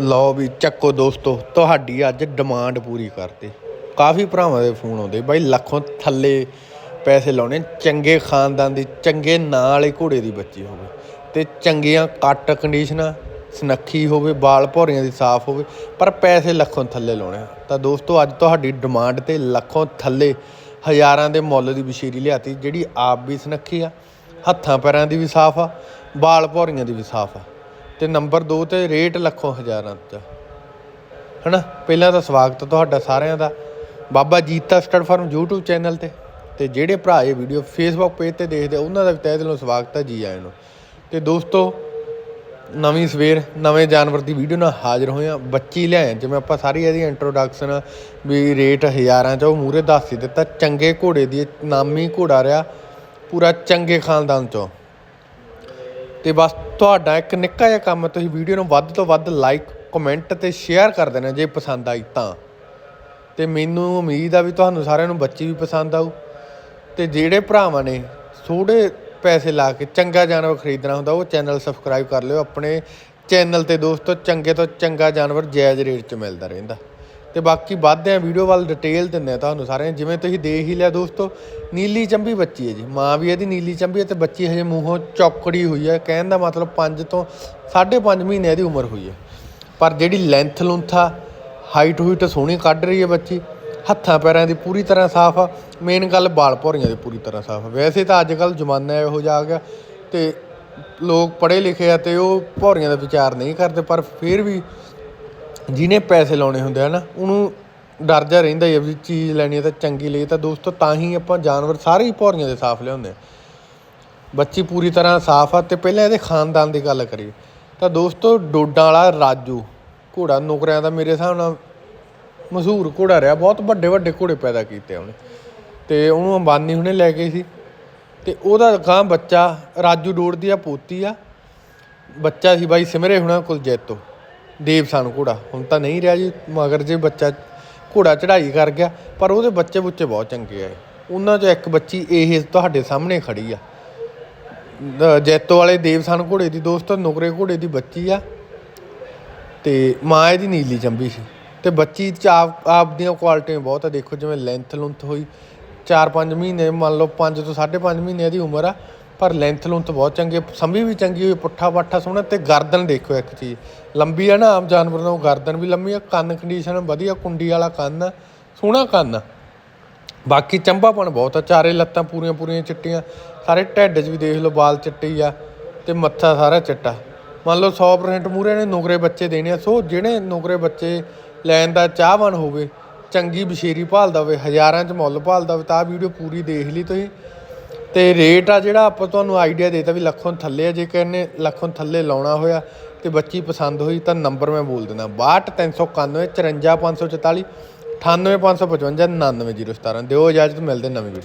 ਲਓ ਵੀ ਚੱਕੋ ਦੋਸਤੋ, ਤੁਹਾਡੀ ਅੱਜ ਡਿਮਾਂਡ ਪੂਰੀ ਕਰਤੀ। ਕਾਫੀ ਭਰਾਵਾਂ ਦੇ ਫੋਨ ਆਉਂਦੇ, ਬਾਈ ਲੱਖੋਂ ਥੱਲੇ ਪੈਸੇ ਲਾਉਣੇ, ਚੰਗੇ ਖਾਨਦਾਨ ਦੀ, ਚੰਗੇ ਨਾਂ ਵਾਲੇ ਘੋੜੇ ਦੀ ਬੱਚੀ ਹੋਵੇ। ਤੇ ਚੰਗੀਆਂ ਕੱਟ ਕੰਡੀਸ਼ਨਾਂ ਸੁਨੱਖੀ ਹੋਵੇ ਬਾਲ ਭੌਰੀਆਂ ਦੀ ਸਾਫ਼ ਹੋਵੇ, ਪਰ ਪੈਸੇ ਲੱਖੋਂ ਥੱਲੇ ਲਾਉਣੇ ਆ। ਤਾਂ ਦੋਸਤੋ, ਅੱਜ ਤੁਹਾਡੀ ਡਿਮਾਂਡ ਤੇ ਲੱਖੋਂ ਥੱਲੇ ਹਜ਼ਾਰਾਂ ਦੇ ਮੁੱਲ ਦੀ ਬਸ਼ੀਰੀ ਲਿਆਤੀ, ਜਿਹੜੀ ਆਪ ਵੀ ਸੁਨੱਖੀ ਆ, ਹੱਥਾਂ ਪੈਰਾਂ ਦੀ ਵੀ ਸਾਫ਼ ਆ ਬਾਲ ਭੌਰੀਆਂ ਦੀ ਵੀ ਸਾਫ਼ ਆ। ਤੇ ਨੰਬਰ 2 ਤੇ ਰੇਟ ਲੱਖੋਂ ਹਜ਼ਾਰਾਂ ਚ ਹਨਾ? ਪਹਿਲਾਂ ਤਾਂ ਸਵਾਗਤ ਤੁਹਾਡਾ ਸਾਰਿਆਂ ਦਾ। Baba Jita stud farm YouTube channel ਤੇ। ਤੇ ਜਿਹੜੇ ਭਰਾ ਇਹ ਵੀਡੀਓ Facebook ਪੇਜ ਤੇ ਦੇਖਦੇ ਉਹਨਾਂ ਦਾ ਵੀ ਤਹਿ ਦਿਲੋਂ ਸਵਾਗਤ ਹੈ ਜੀ ਆਇਆਂ ਨੂੰ। ਤੇ ਦੋਸਤੋ, ਨਵੀਂ ਸਵੇਰ, ਨਵੇਂ ਜਾਨਵਰ ਦੀ ਵੀਡੀਓ ਨਾਲ ਹਾਜ਼ਰ ਹੋਏ ਆ। ਬੱਚੀ ਲਿਆਏ ਜਿਵੇਂ ਆਪਾਂ ਸਾਰੀ ਇਹਦੀ ਇੰਟਰੋਡਕਸ਼ਨ ਵੀ ਰੇਟ ਹਜ਼ਾਰਾਂ ਚ ਉਹ ਮੂਰੇ ਦੱਸ ਹੀ ਦਿੱਤਾ। ਚੰਗੇ ਘੋੜੇ ਦੀ, ਨਾਮੀ ਘੋੜਾ ਰਿਹਾ, ਪੂਰਾ ਚੰਗੇ ਖਾਨਦਾਨ ਚੋਂ ਤੇ ਬਸ ਤੁਹਾਡਾ ਇੱਕ ਨਿੱਕਾ ਜਿਹਾ ਕੰਮ ਤੁਸੀਂ ਵੀਡੀਓ ਨੂੰ ਵੱਧ ਤੋਂ ਵੱਧ ਲਾਈਕ ਕਮੈਂਟ ਤੇ ਸ਼ੇਅਰ ਕਰ ਦੇਣਾ ਜੇ ਪਸੰਦ ਆਈ ਤਾਂ। ਤੇ ਮੈਨੂੰ ਉਮੀਦ ਆ ਵੀ ਤੁਹਾਨੂੰ ਸਾਰਿਆਂ ਨੂੰ ਬੱਚੀ ਵੀ ਪਸੰਦ ਆਊ। ਤੇ ਜਿਹੜੇ ਭਰਾਵਾਂ ਨੇ ਥੋੜੇ ਪੈਸੇ ਲਾ ਕੇ ਚੰਗਾ ਜਾਨਵਰ ਖਰੀਦਣਾ ਹੁੰਦਾ, ਉਹ ਚੈਨਲ ਸਬਸਕ੍ਰਾਈਬ ਕਰ ਲਿਓ। ਆਪਣੇ ਚੈਨਲ ਤੇ ਦੋਸਤੋ, ਚੰਗੇ ਤੋਂ ਚੰਗਾ ਜਾਨਵਰ ਜਾਇਜ਼ ਰੇਟ 'ਚ ਮਿਲਦਾ ਰਹਿੰਦਾ। ਤੇ ਬਾਕੀ ਵੱਧਦੇ ਆ ਵੀਡੀਓ ਵੱਲ ਡਿਟੇਲ ਦਿੰਦੇ ਆ ਤੁਹਾਨੂੰ ਸਾਰਿਆਂ ਜਿਵੇਂ ਤੁਸੀਂ ਦੇਖ ਹੀ ਲਿਆ ਦੋਸਤੋ, ਨੀਲੀ ਚੰਬੀ ਬੱਚੀ ਹੈ ਜੀ। ਮਾਂ ਵੀ ਇਹਦੀ ਨੀਲੀ ਚੰਬੀ ਹੈ ਤੇ ਬੱਚੀ ਹਜੇ ਮੂੰਹੋਂ ਚੌਕੜੀ ਹੋਈ ਹੈ। ਕਹਿਣ ਦਾ ਮਤਲਬ 5 ਤੋਂ 5.5 ਮਹੀਨੇ ਇਹਦੀ ਉਮਰ ਹੋਈ ਹੈ। ਪਰ ਜਿਹੜੀ ਲੈਂਥ ਲੁੰਥਾ ਹਾਈਟ ਹੁਈਟ ਸੋਹਣੀ ਕੱਢ ਰਹੀ ਹੈ ਬੱਚੀ। ਹੱਥਾਂ ਪੈਰਾਂ ਦੀ ਪੂਰੀ ਤਰ੍ਹਾਂ ਸਾਫ਼ ਆ। ਮੇਨ ਗੱਲ ਬਾਲ ਭੌਰੀਆਂ ਦੀ ਪੂਰੀ ਤਰ੍ਹਾਂ ਸਾਫ਼ ਆ। ਵੈਸੇ ਤਾਂ ਅੱਜ ਕੱਲ ਜ਼ਮਾਨਾ ਇਹੋ ਜਿਹਾ ਆ ਗਿਆ ਤੇ ਲੋਕ ਪੜ੍ਹੇ ਲਿਖੇ ਆ ਤੇ ਉਹ ਭੌਰੀਆਂ ਦਾ ਵਿਚਾਰ ਨਹੀਂ ਕਰਦੇ, ਪਰ ਫਿਰ ਵੀ ਜਿਹਨੇ ਪੈਸੇ ਲਾਉਣੇ ਹੁੰਦੇ ਆ ਨਾ, ਉਹਨੂੰ ਡਰ ਜਾ ਰਹਿੰਦਾ ਹੀ ਆ ਵੀ ਚੀਜ਼ ਲੈਣੀ ਹੈ ਤਾਂ ਚੰਗੀ ਲਈ, ਤਾਂ ਦੋਸਤੋ ਤਾਂ ਹੀ ਆਪਾਂ ਜਾਨਵਰ ਸਾਰੇ ਹੀ ਭੌਰੀਆਂ ਦੇ ਸਾਫ਼ ਲਿਆਉਂਦੇ ਆ। ਬੱਚੀ ਪੂਰੀ ਤਰ੍ਹਾਂ ਸਾਫ਼ ਆ, ਤੇ ਪਹਿਲਾਂ ਇਹਦੇ ਖਾਨਦਾਨ ਦੀ ਗੱਲ ਕਰੀਏ, ਤਾਂ ਦੋਸਤੋ ਡੋਡਾਂ ਵਾਲਾ ਰਾਜੂ, ਘੋੜਾ ਨੁਕਰਿਆਂ ਦਾ ਮੇਰੇ ਹਿਸਾਬ ਨਾਲ ਮਸ਼ਹੂਰ ਘੋੜਾ ਰਿਹਾ, ਬਹੁਤ ਵੱਡੇ ਵੱਡੇ ਘੋੜੇ ਪੈਦਾ ਕੀਤੇ ਉਹਨੇ, ਤੇ ਉਹਨੂੰ ਅੰਬਾਨੀ ਹੁਣੇ ਲੈ ਗਏ ਸੀ, ਤੇ ਉਹਦਾ ਗਾਂ ਬੱਚਾ ਰਾਜੂ ਡੋੜ ਦੀ ਆ, ਪੋਤੀ ਆ, ਬੱਚਾ ਸੀ ਬਾਈ ਸਿਮਰੇ ਹੁਣਾ ਕੋਲ ਜੈਤੋ। ਦੇਵਸਾਨ ਘੋੜਾ। ਹੁਣ ਤਾਂ ਨਹੀਂ ਰਿਹਾ ਜੀ, ਮਗਰ ਜੇ ਬੱਚਾ ਘੋੜਾ ਚੜ੍ਹਾਈ ਕਰ ਗਿਆ, ਪਰ ਉਹਦੇ ਬੱਚੇ ਬੁੱਚੇ ਬਹੁਤ ਚੰਗੇ ਆਏ ਉਹਨਾਂ 'ਚੋਂ ਇੱਕ ਬੱਚੀ ਇਹ ਤੁਹਾਡੇ ਸਾਹਮਣੇ ਖੜੀ ਆ। ਜੈਤੋ ਵਾਲੇ ਦੇਵਸਾਨ ਘੋੜੇ ਦੀ ਦੋਸਤੋ, ਨੁਕਰੇ ਘੋੜੇ ਦੀ ਬੱਚੀ ਆ। ਤੇ ਮਾਂ ਇਹਦੀ ਨੀਲੀ ਚੰਬੀ ਸੀ। ਤੇ ਬੱਚੀ ਚ ਆਪ ਆਪ ਦੀਆਂ ਕੁਆਲਿਟੀਆਂ ਬਹੁਤ ਆ। ਦੇਖੋ ਜਿਵੇਂ ਲੈਂਥ ਲੁੰਥ ਹੋਈ 4-5 ਮਹੀਨੇ, ਮੰਨ ਲਓ 5 ਤੋਂ 5.5 ਮਹੀਨੇ ਦੀ ਉਮਰ ਆ। ਪਰ ਲੈਂਥ ਲੂੰਥ ਬਹੁਤ ਚੰਗੀ ਸੰਭੀ ਵੀ ਚੰਗੀ ਹੋਈ, ਪੁੱਠਾ ਪਾਠਾ ਸੋਹਣਾ ਤੇ ਗਰਦਨ ਦੇਖੋ ਇੱਕ ਚੀਜ਼। ਲੰਬੀ ਆ ਨਾ ਆਮ ਜਾਨਵਰ ਨਾਲੋਂ ਗਰਦਨ ਵੀ ਲੰਮੀ ਆ, ਕੰਨ ਕੰਡੀਸ਼ਨ ਵਧੀਆ, ਕੁੰਡੀ ਵਾਲਾ ਕੰਨ ਆ, ਸੋਹਣਾ ਕੰਨ ਆ। ਬਾਕੀ ਚੰਬਾਪਣ ਬਹੁਤ ਆ, ਚਾਰੇ ਲੱਤਾਂ ਪੂਰੀਆਂ ਪੂਰੀਆਂ ਚਿੱਟੀਆਂ, ਸਾਰੇ ਢਿੱਡ 'ਚ ਵੀ ਦੇਖ ਲਓ ਬਾਲ ਚਿੱਟੇ ਆ ਤੇ ਮੱਥਾ ਸਾਰਾ ਚਿੱਟਾ। ਮੰਨ ਲਓ 100% ਮੂਰੇ ਨੇ ਨੁਕਰੇ ਬੱਚੇ ਦੇਣੇ ਆ, ਸੋ ਜਿਹੜੇ ਨੁਕਰੇ ਬੱਚੇ ਲੈਣ ਦਾ ਚਾਹਵਾਨ ਹੋਵੇ, ਚੰਗੀ ਬਸ਼ੇਰੀ ਭਾਲਦਾ ਹੋਵੇ, ਹਜ਼ਾਰਾਂ 'ਚ ਮੁੱਲ ਭਾਲਦਾ ਹੋਵੇ, ਤਾਂ ਵੀਡੀਓ ਪੂਰੀ ਦੇਖ ਲਈ ਤੁਸੀਂ। ਤੇ ਰੇਟ ਆ ਜਿਹੜਾ ਆਪਾਂ ਤੁਹਾਨੂੰ ਆਈਡੀਆ ਦੇਤਾ ਵੀ ਲੱਖੋਂ ਥੱਲੇ ਆ, ਜੇ ਕਿਨੇ ਲੱਖੋਂ ਥੱਲੇ ਲਾਉਣਾ ਹੋਇਆ ਤੇ ਬੱਚੀ ਪਸੰਦ ਹੋਈ ਤਾਂ ਨੰਬਰ ਮੈਂ ਬੋਲ ਦਿੰਦਾ। 62391 54544 98555 99017 ਦਿਓ ਇਜਾਜ਼ਤ, ਮਿਲਦੇ ਨਵੀਂ ਵੀਡੀਓ